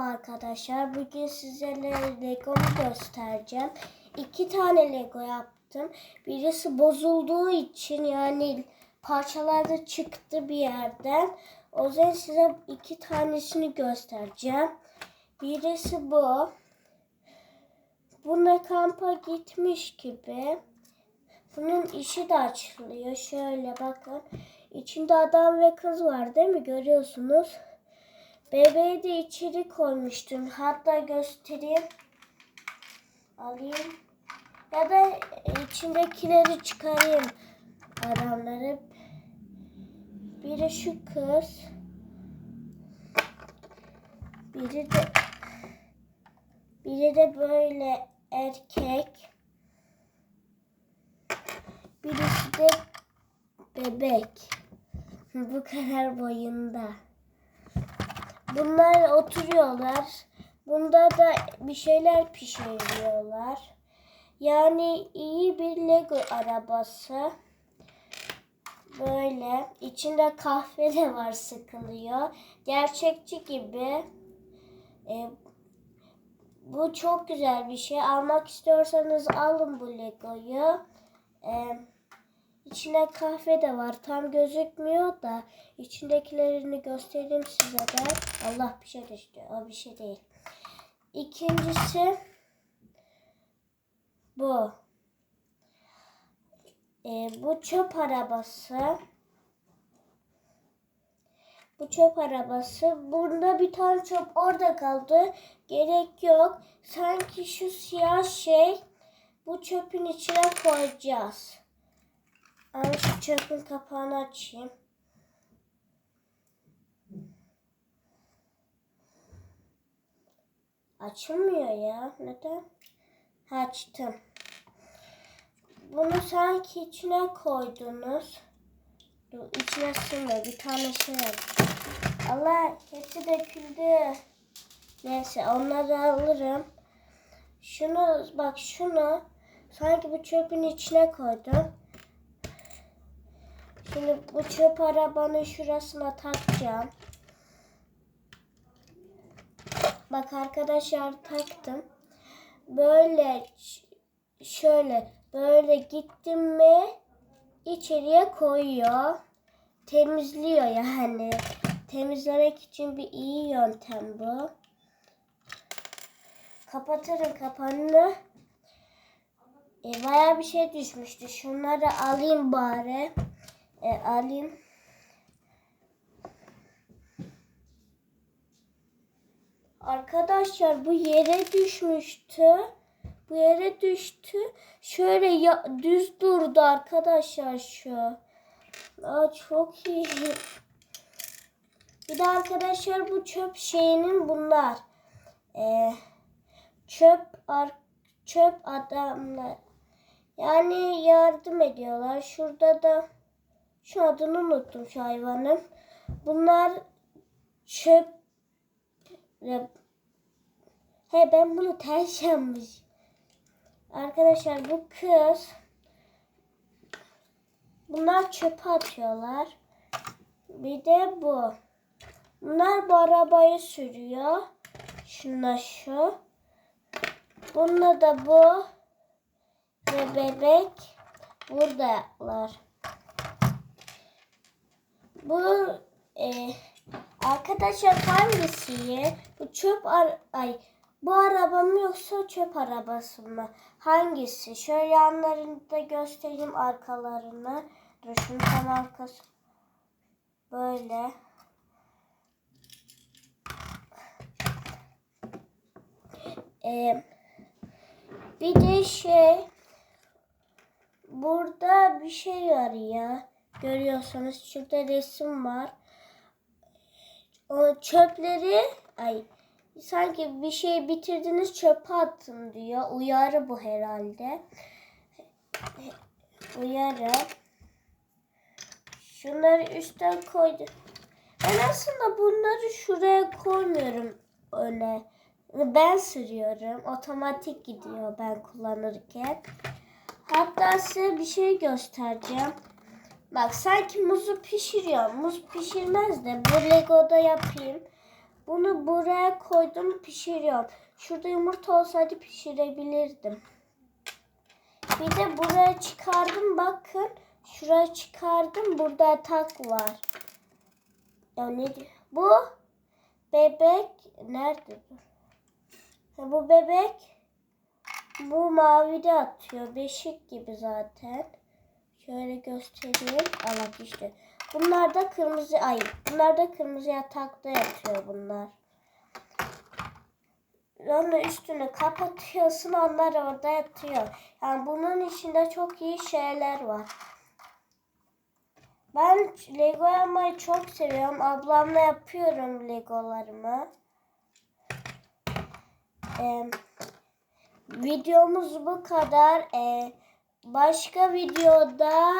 Arkadaşlar bugün sizlere Lego'mu göstereceğim. İki tane Lego yaptım. Birisi bozulduğu için yani parçalarda çıktı bir yerden. O yüzden size iki tanesini göstereceğim. Birisi bu. Buna kampa gitmiş gibi. Bunun işi de açılıyor. Şöyle bakın. İçinde adam ve kız var değil mi? Görüyorsunuz. Bebeği de içeri koymuştum. Hatta göstereyim. Alayım. Ya da içindekileri çıkarayım. Adamları. Biri şu kız. Biri de biri de böyle erkek. Birisi de bebek. Bu kadar boyunda. Bunlar oturuyorlar. Bunda da bir şeyler pişiriyorlar. Yani iyi bir Lego arabası. Böyle. içinde kahve de var sıkılıyor. Gerçekçi gibi. E, bu çok güzel bir şey. Almak istiyorsanız alın bu Lego'yu. E, İçine kahve de var. Tam gözükmüyor da içindekilerini göstereyim size de. Allah bir şey düştü. O bir şey değil. İkincisi bu. Ee, bu çöp arabası. Bu çöp arabası. Bunda bir tane çöp orada kaldı. Gerek yok. Sanki şu siyah şey bu çöpün içine koyacağız. Ben şu çöpün kapağını açayım. Açılmıyor ya. Neden? Açtım. Bunu sanki içine koydunuz. Dur içine sığmıyor. Bir tane şey var. Allah hepsi döküldü. Neyse onları alırım. Şunu bak şunu sanki bu çöpün içine koydum. Şimdi bu çöp arabanın şurasına takacağım. Bak arkadaşlar taktım. Böyle şöyle böyle gittim mi içeriye koyuyor. Temizliyor yani. Temizlemek için bir iyi yöntem bu. Kapatırım kapağını. E, bayağı bir şey düşmüştü. Şunları alayım bari e, alayım. Arkadaşlar bu yere düşmüştü. Bu yere düştü. Şöyle ya, düz durdu arkadaşlar şu. Aa, çok iyi. Bir de arkadaşlar bu çöp şeyinin bunlar. Ee, çöp ar, çöp adamlar. Yani yardım ediyorlar. Şurada da şu adını unuttum şu hayvanın. Bunlar çöp He ben bunu ters yapmış. Arkadaşlar bu kız bunlar çöpe atıyorlar. Bir de bu. Bunlar bu arabayı sürüyor. Şuna şu. Bununla da bu ve bebek buradalar. Bu e, arkadaşlar hangisi? Bu çöp ar ay bu araba mı yoksa çöp arabası mı? Hangisi? Şöyle yanlarını da göstereyim arkalarını. Dur şunu tam arkası. Böyle. Ee, bir de şey burada bir şey var ya. Görüyorsanız şurada resim var. O çöpleri ay sanki bir şey bitirdiniz çöpe attın diyor. Uyarı bu herhalde. Uyarı. Şunları üstten koydu. Ben aslında bunları şuraya koymuyorum öyle. Ben sürüyorum. Otomatik gidiyor ben kullanırken. Hatta size bir şey göstereceğim. Bak sanki muzu pişiriyor. Muz pişirmez de bu Lego'da yapayım. Bunu buraya koydum pişiriyorum. Şurada yumurta olsaydı pişirebilirdim. Bir de buraya çıkardım bakın. Şuraya çıkardım. Burada yatak var. Ya ne Bu bebek nerede bu bebek bu mavide atıyor. Beşik gibi zaten. Şöyle göstereyim. Evet işte. Bunlar da kırmızı ay. Bunlar da kırmızı yatakta yatıyor bunlar. Onu üstünü kapatıyorsun onlar orada yatıyor. Yani bunun içinde çok iyi şeyler var. Ben Lego yapmayı çok seviyorum. Ablamla yapıyorum Legolarımı. Ee, videomuz bu kadar. Ee, başka videoda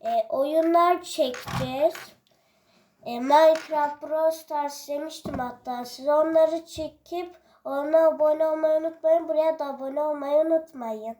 e, oyunlar çekeceğiz. E, Minecraft Brawl Stars demiştim hatta size onları çekip ona abone olmayı unutmayın. Buraya da abone olmayı unutmayın.